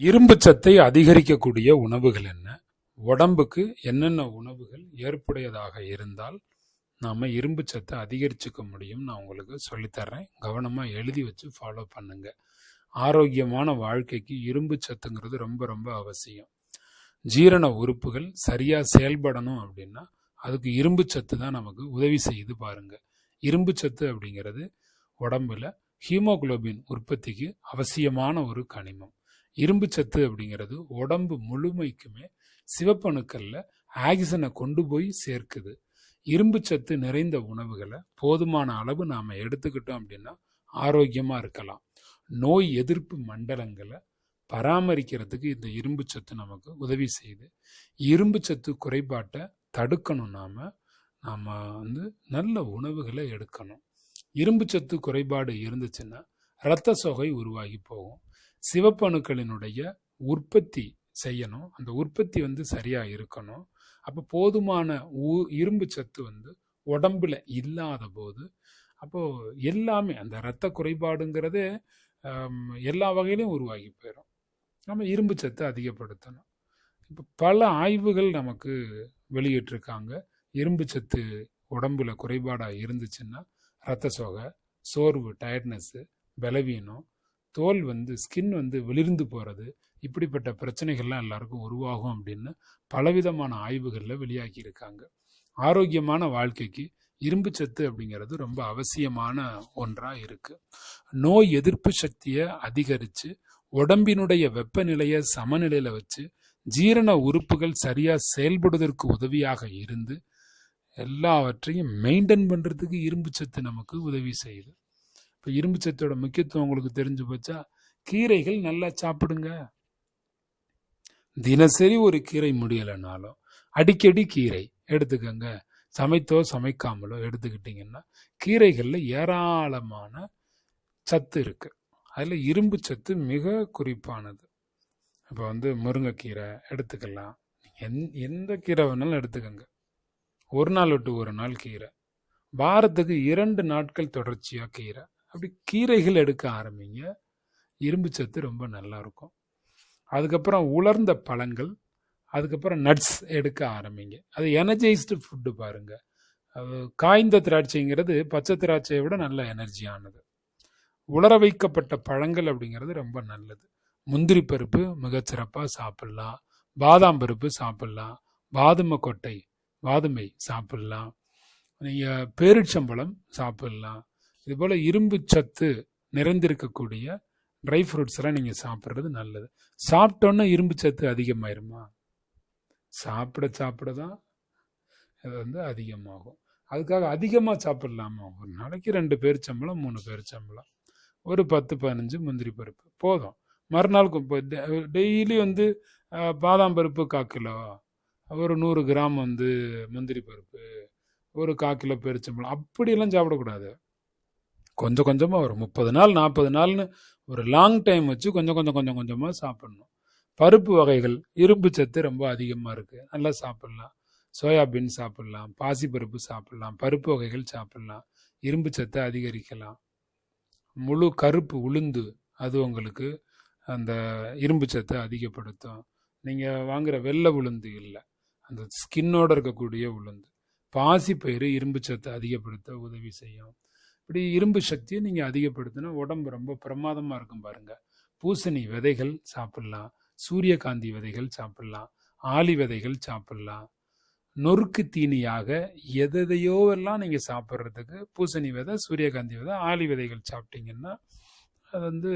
இரும்பு சத்தை அதிகரிக்கக்கூடிய உணவுகள் என்ன? உடம்புக்கு என்னென்ன உணவுகள் ஏற்புடையதாக இருந்தால் நாம் இரும்பு சத்தை அதிகரிச்சுக்க முடியும். நான் உங்களுக்கு சொல்லித்தர்றேன். கவனமாக எழுதி வச்சு ஃபாலோ பண்ணுங்க. ஆரோக்கியமான வாழ்க்கைக்கு இரும்பு சத்துங்கிறது ரொம்ப ரொம்ப அவசியம். ஜீரண உறுப்புகள் சரியாக செயல்படணும் அப்படின்னா அதுக்கு இரும்பு சத்து தான் நமக்கு உதவி செய்து பாருங்கள் இரும்பு சத்து அப்படிங்கிறது உடம்புல ஹீமோகுளோபின் உற்பத்திக்கு அவசியமான ஒரு கனிமம். இரும்பு சத்து அப்படிங்கிறது உடம்பு முழுமைக்குமே சிவப்பணுக்களில் ஆக்சிஜனை கொண்டு போய் சேர்க்குது. இரும்பு சத்து நிறைந்த உணவுகளை போதுமான அளவு நாம் எடுத்துக்கிட்டோம் அப்படின்னா ஆரோக்கியமாக இருக்கலாம். நோய் எதிர்ப்பு மண்டலங்களை பராமரிக்கிறதுக்கு இந்த இரும்பு சத்து நமக்கு உதவி செய்யுது. இரும்பு சத்து குறைபாட்டை தடுக்கணும் நாம். நாம் வந்து நல்ல உணவுகளை எடுக்கணும். இரும்பு சத்து குறைபாடு இருந்துச்சுன்னா இரத்த சோகை உருவாகி போகும். சிவப்பணுக்களினுடைய உற்பத்தி செய்யணும். அந்த உற்பத்தி வந்து சரியா இருக்கணும். அப்போ போதுமான ஊ- இரும்பு சத்து வந்து உடம்புல இல்லாத போது அப்போ எல்லாமே அந்த இரத்த குறைபாடுங்கிறதே எல்லா வகையிலையும் உருவாகி போயிடும் நம்ம இரும்பு சத்தை அதிகப்படுத்தணும். இப்போ பல ஆய்வுகள் நமக்கு வெளியிட்டிருக்காங்க. இரும்பு சத்து உடம்புல குறைபாடாக இருந்துச்சுன்னா ரத்த சோகை சோர்வு டயர்ட்னஸ்ஸு பலவீனம் தோல் வந்து ஸ்கின் வந்து வெளிர்ந்து போகிறது இப்படிப்பட்ட பிரச்சனைகள்லாம் எல்லாருக்கும் உருவாகும் அப்படின்னு பலவிதமான ஆய்வுகளில் வெளியாகி இருக்காங்க ஆரோக்கியமான வாழ்க்கைக்கு இரும்பு சத்து அப்படிங்கிறது ரொம்ப அவசியமான ஒன்றாக இருக்குது நோய் எதிர்ப்பு சக்தியை அதிகரித்து உடம்பினுடைய வெப்பநிலையை சமநிலையில் வச்சு ஜீரண உறுப்புகள் சரியாக செயல்படுவதற்கு உதவியாக இருந்து எல்லாவற்றையும் மெயின்டைன் பண்ணுறதுக்கு இரும்பு சத்து நமக்கு உதவி செய்யுது. இப்போ இரும்பு சத்தோட முக்கியத்துவம் உங்களுக்கு தெரிஞ்சு போச்சா? கீரைகள் நல்லா சாப்பிடுங்க. தினசரி ஒரு கீரை முடியலைனாலும் அடிக்கடி கீரை எடுத்துக்கங்க. சமைத்தோ சமைக்காமலோ எடுத்துக்கிட்டிங்கன்னா கீரைகளில் ஏராளமான சத்து இருக்குது அதில் இரும்பு சத்து மிக குறிப்பானது. இப்போ வந்து முருங்கைக்கீரை எடுத்துக்கலாம். எந் எந்த கீரை வேணாலும் எடுத்துக்கங்க. ஒரு நாள் விட்டு ஒரு நாள் கீரை. வாரத்துக்கு இரண்டு நாட்கள் தொடர்ச்சியாக கீரை. அப்படி கீரைகள் எடுக்க ஆரம்பிங்க. இரும்பு சத்து ரொம்ப நல்லா இருக்கும். அதுக்கப்புறம் உலர்ந்த பழங்கள் அதுக்கப்புறம் நட்ஸ் எடுக்க ஆரம்பிங்க. அது எனர்ஜைஸ்டு ஃபுட்டு பாருங்க. அது காய்ந்த திராட்சைங்கிறது பச்சை திராட்சையை விட நல்ல எனர்ஜியானது உலர வைக்கப்பட்ட பழங்கள் அப்படிங்கிறது ரொம்ப நல்லது. முந்திரி பருப்பு மிகச்சிறப்பாக சாப்பிட்லாம். பாதாம் பருப்பு சாப்பிட்லாம். பாதும கொட்டை வாதுமை சாப்பிட்லாம். நீங்கள் பேரிச்சம்பழம் சாப்பிட்லாம். இது போல் இரும்பு சத்து நிறைந்திருக்கக்கூடிய ட்ரை ஃப்ரூட்ஸ் எல்லாம் நீங்கள் சாப்பிட்றது நல்லது. சாப்பிட்டோன்னே இரும்பு சத்து அதிகமாயிருமா? சாப்பிட சாப்பிட தான் இது வந்து அதிகமாகும். அதுக்காக அதிகமாக சாப்பிட்லாமா? ஒரு நாளைக்கு ரெண்டு பேரிச்சம்பழம் மூணு பேரிச்சம்பழம் ஒரு பத்து பதினஞ்சு முந்திரி பருப்பு. போதும். மறுநாள் டெய்லி வந்து பாதாம் பருப்பு கால் கிலோ. ஒரு நூறு கிராம் வந்து முந்திரி பருப்பு. ஒரு கால் கிலோ பேரிச்சம்பழம் அப்படியெல்லாம் சாப்பிடக்கூடாது. கொஞ்சம் கொஞ்சமாக ஒரு முப்பது நாள் நாற்பது நாள்னு ஒரு லாங் டைம் வச்சு கொஞ்சம் கொஞ்சம் கொஞ்சம் கொஞ்சமாக சாப்பிடணும். பருப்பு வகைகள் இரும்பு சத்து ரொம்ப அதிகமாக இருக்குது நல்லா சாப்பிட்லாம். சோயாபீன் சாப்பிட்லாம். பாசிப்பருப்பு சாப்பிட்லாம். பருப்பு வகைகள் சாப்பிட்லாம். இரும்பு சத்தை அதிகரிக்கலாம். முழு கருப்பு உளுந்து அது உங்களுக்கு அந்த இரும்பு சத்தை அதிகப்படுத்தும். நீங்கள் வாங்குகிற வெள்ளை உளுந்து இல்லை. அந்த ஸ்கின்னோடு இருக்கக்கூடிய உளுந்து. பாசிப்பயிறு இரும்பு சத்தை அதிகப்படுத்த உதவி செய்யும். இப்படி இரும்பு சக்தியை நீங்கள் அதிகப்படுத்தினா உடம்பு ரொம்ப பிரமாதமாக இருக்கும் பாருங்கள் பூசணி விதைகள் சாப்பிட்லாம் சூரியகாந்தி விதைகள் சாப்பிட்லாம் ஆலி விதைகள் சாப்பிட்லாம். நொறுக்கு தீனியாக எதையோ எல்லாம் நீங்கள் சாப்பிட்றதுக்கு பூசணி விதை சூரியகாந்தி விதை ஆலி விதைகள் சாப்பிட்டீங்கன்னா அது வந்து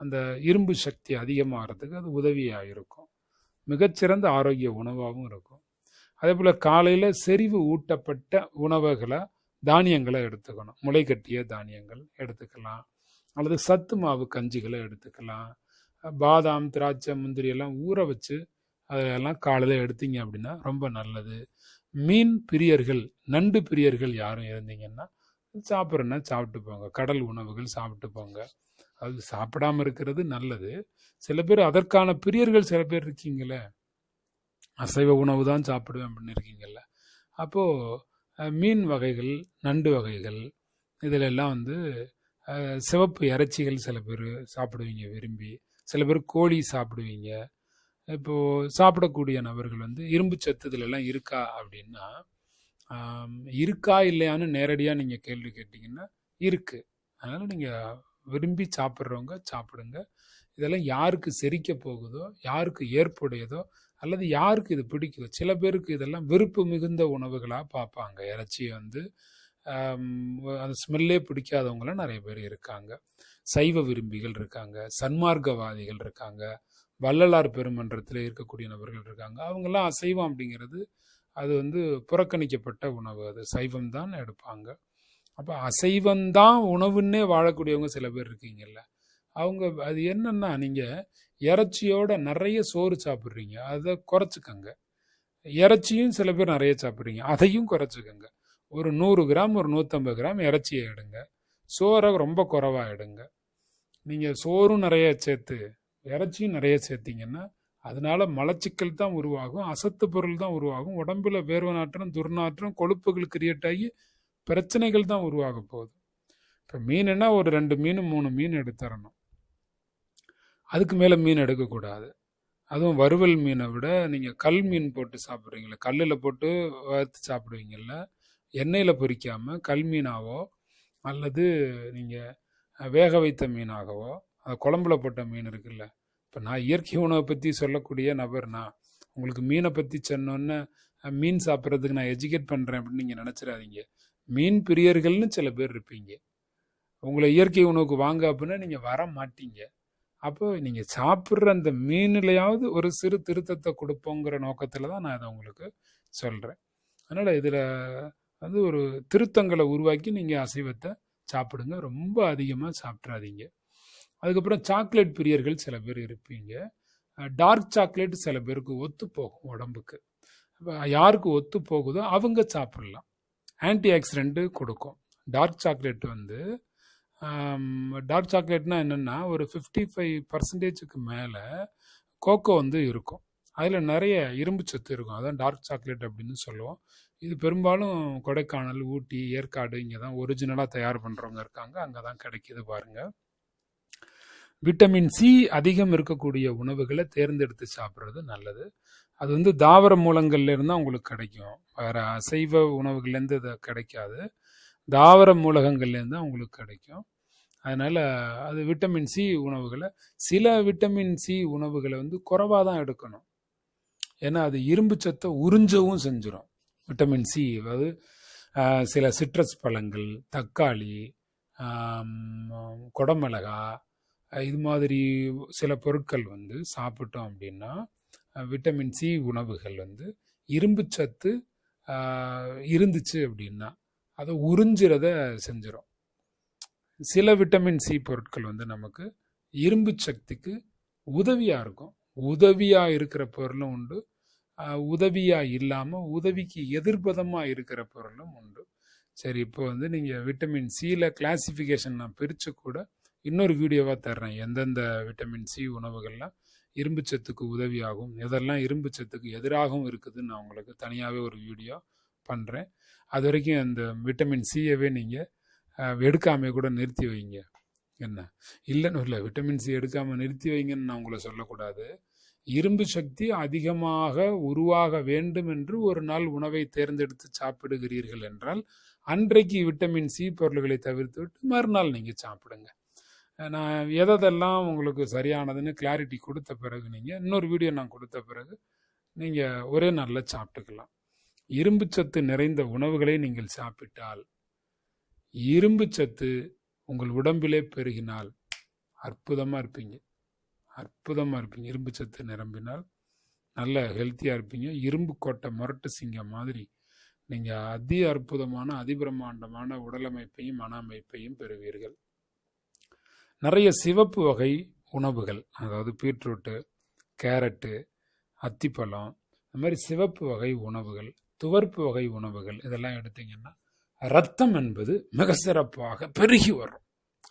அந்த இரும்பு சக்தி அதிகமாகிறதுக்கு அது உதவியாக இருக்கும். மிகச்சிறந்த ஆரோக்கிய உணவாகவும் இருக்கும். அதே போல் காலையில் செறிவு ஊட்டப்பட்ட உணவுகளை தானியங்களை எடுத்துக்கணும். முளை கட்டிய தானியங்கள் எடுத்துக்கலாம். அல்லது சத்து மாவு கஞ்சிகளை எடுத்துக்கலாம். பாதாம் திராட்சை முந்திரி எல்லாம் ஊற வச்சு அதெல்லாம் காலையில் எடுத்தீங்க அப்படின்னா ரொம்ப நல்லது. மீன் பிரியர்கள் நண்டு பிரியர்கள் யாரும் இருந்தீங்கன்னா சாப்பிட்றேன்னா சாப்பிட்டு போங்க. கடல் உணவுகள் சாப்பிட்டு போங்க. அது சாப்பிடாம இருக்கிறது நல்லது. சில பேர் அதற்கான பிரியர்கள் சில பேர் இருக்கீங்களே அசைவ உணவு தான் சாப்பிடுவேன் அப்படின்னு இருக்கீங்கல்ல. அப்போது மீன் வகைகள் நண்டு வகைகள் இதில் எல்லாம் வந்து சிவப்பு இறைச்சிகள் சில பேர் சாப்பிடுவீங்க விரும்பி. சில பேர் கோழி சாப்பிடுவீங்க. இப்போது சாப்பிடக்கூடிய நபர்கள் வந்து இரும்பு சத்து இதிலெல்லாம் இருக்கா அப்படின்னா இருக்கா இல்லையான்னு நேரடியாக நீங்கள் கேள்வி கேட்டிங்கன்னா இருக்குது அதனால் நீங்கள் விரும்பி சாப்பிட்றவங்க சாப்பிடுங்க. இதெல்லாம் யாருக்கு செரிக்க போகுதோ யாருக்கு ஏற்புடையதோ அல்லது யாருக்கு இது பிடிக்குது சில பேருக்கு இதெல்லாம் விருப்பு மிகுந்த உணவுகளாக பார்ப்பாங்க. இறைச்சியை வந்து அந்த ஸ்மெல்லே பிடிக்காதவங்களாம் நிறைய பேர் இருக்காங்க. சைவ விரும்பிகள் இருக்காங்க. சன்மார்க்கவாதிகள் இருக்காங்க. வள்ளலார் பெருமன்றத்தில் இருக்கக்கூடிய நபர்கள் இருக்காங்க. அவங்கெல்லாம் அசைவம் அப்படிங்கிறது அது வந்து புறக்கணிக்கப்பட்ட உணவு. அது சைவம் தான் எடுப்பாங்க. அப்போ அசைவம்தான் உணவுன்னே வாழக்கூடியவங்க சில பேர் இருக்கீங்கல்ல. அவங்க அது என்னன்னா நீங்கள் இறைச்சியோட நிறைய சோறு சாப்பிட்றீங்க. அதை குறைச்சிக்கங்க. இறைச்சியும் சில பேர் நிறைய சாப்பிட்றீங்க. அதையும் குறைச்சிக்கங்க. ஒரு நூறு கிராம் ஒரு நூற்றம்பது கிராம் இறைச்சியை எடுங்க. சோறை ரொம்ப குறைவாக எடுங்க. நீங்கள் சோறும் நிறைய சேர்த்து இறைச்சியும் நிறைய சேர்த்தீங்கன்னா அதனால மலச்சிக்கல் தான் உருவாகும் அசத்து பொருள் தான் உருவாகும் உடம்புல வேர்வை நாற்றம் துர்நாற்றம் கொழுப்புகள் கிரியேட் ஆகி பிரச்சனைகள் தான் உருவாக போகுது. இப்போ மீனுன்னா ஒரு ரெண்டு மீன் மூணு மீன் எடுத்துறணும் அதுக்கு மேலே மீன் எடுக்கக்கூடாது. அதுவும் வறுவல் மீனை விட நீங்கள் கல் மீன் போட்டு சாப்பிட்றீங்கள கல்லில் போட்டு வறுத்து சாப்பிடுவீங்கள்ல எண்ணெயில் பொரிக்காமல் கல் மீனாவோ அல்லது நீங்கள் வேக வைத்த மீனாகவோ அது குழம்புல போட்ட மீன் இருக்குல்ல இப்போ நான் இயற்கை உணவை பற்றி சொல்லக்கூடிய நபர்னா உங்களுக்கு மீனை பற்றி சொன்னோன்னே மீன் சாப்பிட்றதுக்கு நான் எஜுகேட் பண்ணுறேன் அப்படின்னு நீங்கள் நினச்சிடாதீங்க. மீன் பிரியர்கள்னு சில பேர் இருப்பீங்க. உங்களை இயற்கை உணவுக்கு வாங்க அப்படின்னா நீங்கள் வர மாட்டீங்க. அப்போ நீங்கள் சாப்பிட்ற அந்த மீன்லையாவது ஒரு சிறு திருத்தத்தை கொடுப்போங்கிற நோக்கத்தில் தான் நான் இதை உங்களுக்கு சொல்கிறேன் அதனால் இதில் வந்து ஒரு திருத்தங்களை உருவாக்கி நீங்கள் அசைவத்தை சாப்பிடுங்க. ரொம்ப அதிகமாக சாப்பிட்றாதீங்க. அதுக்கப்புறம் சாக்லேட் பிரியர்கள் சில பேர் இருப்பீங்க. டார்க் சாக்லேட் சில பேருக்கு ஒத்து போகும் உடம்புக்கு. யாருக்கு ஒத்து போகுதோ அவங்க சாப்பிட்லாம். ஆன்டி ஆக்சிடென்ட்டு கொடுக்கும். டார்க் சாக்லேட் வந்து டார்க் சாக்லேட்னா என்னென்னா ஒரு ஃபிஃப்டி ஃபைவ் பர்சன்டேஜுக்கு மேலே கோகோ வந்து இருக்கும். அதில் நிறைய இரும்பு சத்து இருக்கும். அதான் டார்க் சாக்லேட் அப்படின்னு சொல்லுவோம். இது பெரும்பாலும் கொடைக்கானல் ஊட்டி ஏற்காடு இங்கே தான் ஒரிஜினலாக தயார் பண்ணுறவங்க இருக்காங்க. அங்கே தான் கிடைக்கிது பாருங்கள் விட்டமின் சி அதிகம் இருக்கக்கூடிய உணவுகளை தேர்ந்தெடுத்து சாப்பிட்றது நல்லது. அது வந்து தாவர மூலங்கள்லேருந்து தான் உங்களுக்கு கிடைக்கும். வேறு அசைவ உணவுகள்லேருந்து இது கிடைக்காது. தாவர மூலகங்கள்லேருந்து தான் உங்களுக்கு கிடைக்கும். அதனால் அது விட்டமின் சி உணவுகளை சில விட்டமின் சி உணவுகளை வந்து குறைவாக தான் எடுக்கணும். ஏன்னா அது இரும்பு சத்தை உறிஞ்சவும் செஞ்சிடும் விட்டமின் சி அதாவது சில சிட்ரஸ் பழங்கள் தக்காளி குடமிளகா இது மாதிரி சில பொருட்கள் வந்து சாப்பிட்டோம் அப்படின்னா விட்டமின் சி உணவுகள் வந்து இரும்பு சத்து இருந்துச்சு அப்படின்னா அதை உறிஞ்சிறத செஞ்சிடும் சில விட்டமின் சி பொருட்கள் வந்து நமக்கு இரும்பு சக்திக்கு உதவியாக இருக்கும். உதவியாக இருக்கிற பொருளும் உண்டு. உதவியாக இல்லாமல் உதவிக்கு எதிர்பதமாக இருக்கிற பொருளும் உண்டு. சரி இப்போ வந்து நீங்கள் விட்டமின் சியில் கிளாசிஃபிகேஷன் நான் பிரித்து கூட இன்னொரு வீடியோவாக தர்றேன். எந்தெந்த விட்டமின் சி உணவுகள்லாம் இரும்பு சத்துக்கு உதவியாகும் எதெல்லாம் இரும்பு சத்துக்கு எதிராகவும் இருக்குதுன்னு நான் உங்களுக்கு தனியாகவே ஒரு வீடியோ பண்ணுறேன் அது வரைக்கும் அந்த விட்டமின் சியவே நீங்கள் எடுக்காம கூட நிறுத்தி வைங்க. என்ன? இல்லைன்னு இல்லை விட்டமின் சி எடுக்காமல் நிறுத்தி வைங்கன்னு நான் உங்களை சொல்லக்கூடாது. இரும்பு சக்தி அதிகமாக உருவாக வேண்டும் என்று ஒரு நாள் உணவை தேர்ந்தெடுத்து சாப்பிடுகிறீர்கள் என்றால் அன்றைக்கு விட்டமின் சி பொருள்களை தவிர்த்து விட்டு மறுநாள் நீங்கள் சாப்பிடுங்க. நான் எதெல்லாம் உங்களுக்கு சரியானதுன்னு கிளாரிட்டி கொடுத்த பிறகு நீங்கள் இன்னொரு வீடியோ நான் கொடுத்த பிறகு நீங்கள் ஒரே நாளில் சாப்பிட்டுக்கலாம். இரும்பு சத்து நிறைந்த உணவுகளை நீங்கள் சாப்பிட்டால் இரும்பு சத்து உங்கள் உடம்பிலே பெருகினால் அற்புதமாக இருப்பீங்க. அற்புதமாக இருப்பீங்க. இரும்பு சத்து நிரம்பினால் நல்ல ஹெல்த்தியாக இருப்பீங்க. இரும்பு கோட்டை முரட்டு சிங்கம் மாதிரி நீங்கள் அதி அற்புதமான அதிபிரமாண்டமான உடலமைப்பையும் மன அமைப்பையும் பெறுவீர்கள். நிறைய சிவப்பு வகை உணவுகள் அதாவது பீட்ரூட்டு கேரட்டு அத்திப்பழம் இந்த மாதிரி சிவப்பு வகை உணவுகள் துவர்ப்பு வகை உணவுகள் இதெல்லாம் எடுத்தீங்கன்னா ரத்தம் என்பது மிக சிறப்பாக பெருகி வரும்.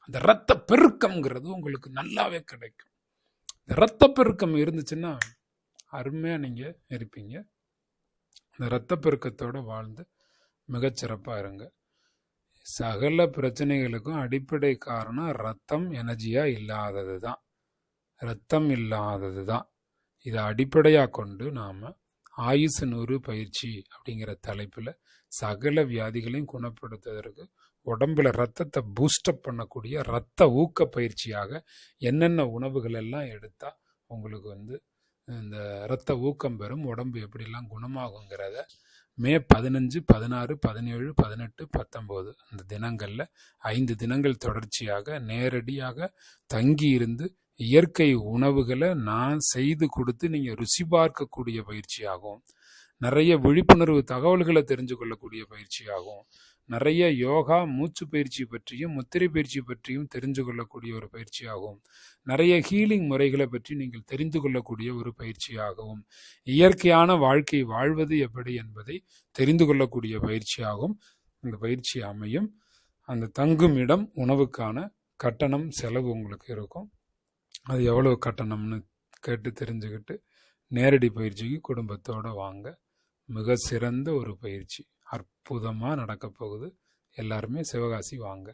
அந்த ரத்த பெருக்கம்ங்கிறது உங்களுக்கு நல்லாவே கிடைக்கும். இந்த ரத்த பெருக்கம் இருந்துச்சுன்னா அருமையாக நீங்கள் இருப்பீங்க. அந்த இரத்த பெருக்கத்தோடு வாழ்ந்து மிகச்சிறப்பாக இருங்க. சகல பிரச்சனைகளுக்கும் அடிப்படை காரணம் ரத்தம் எனர்ஜியாக இல்லாதது தான் ரத்தம் இல்லாதது தான் இதை அடிப்படையாக கொண்டு நாம் ஆயுசு நூறு பயிற்சி அப்படிங்கிற தலைப்பில் சகல வியாதிகளையும் குணப்படுத்துவதற்கு உடம்புல ரத்தத்தை பூஸ்டப் பண்ணக்கூடிய ரத்த ஊக்க பயிற்சியாக என்னென்ன உணவுகள் எல்லாம் எடுத்தால் உங்களுக்கு வந்து இந்த இரத்த ஊக்கம் பெறும் உடம்பு எப்படிலாம் குணமாகுங்கிறத மே பதினஞ்சு பதினாறு பதினேழு பதினெட்டு பத்தொம்போது அந்த தினங்களில் ஐந்து தினங்கள் தொடர்ச்சியாக நேரடியாக தங்கி இருந்து இயற்கை உணவுகளை நான் செய்து கொடுத்து நீங்கள் ருசி பார்க்கக்கூடிய பயிற்சியாகும். நிறைய விழிப்புணர்வு தகவல்களை தெரிஞ்சு கொள்ளக்கூடிய பயிற்சியாகும். நிறைய யோகா மூச்சு பயிற்சி பற்றியும் முத்திரை பயிற்சி பற்றியும் தெரிந்து கொள்ளக்கூடிய ஒரு பயிற்சியாகும். நிறைய ஹீலிங் முறைகளை பற்றி நீங்கள் தெரிந்து கொள்ளக்கூடிய ஒரு பயிற்சியாகவும் இயற்கையான வாழ்க்கை வாழ்வது எப்படி என்பதை தெரிந்து கொள்ளக்கூடிய பயிற்சியாகும். இந்த பயிற்சி அமையும். அந்த தங்கும் இடம் உணவுக்கான கட்டணம் செலவு உங்களுக்கு இருக்கும். அது எவ்வளவு கட்டணம்னு கேட்டு தெரிஞ்சுக்கிட்டு நேரடி பயிற்சிக்கு குடும்பத்தோடு வாங்க. மிக சிறந்த ஒரு பயிற்சி. அற்புதமாக நடக்கப் போகுது எல்லாருமே சிவகாசி வாங்க.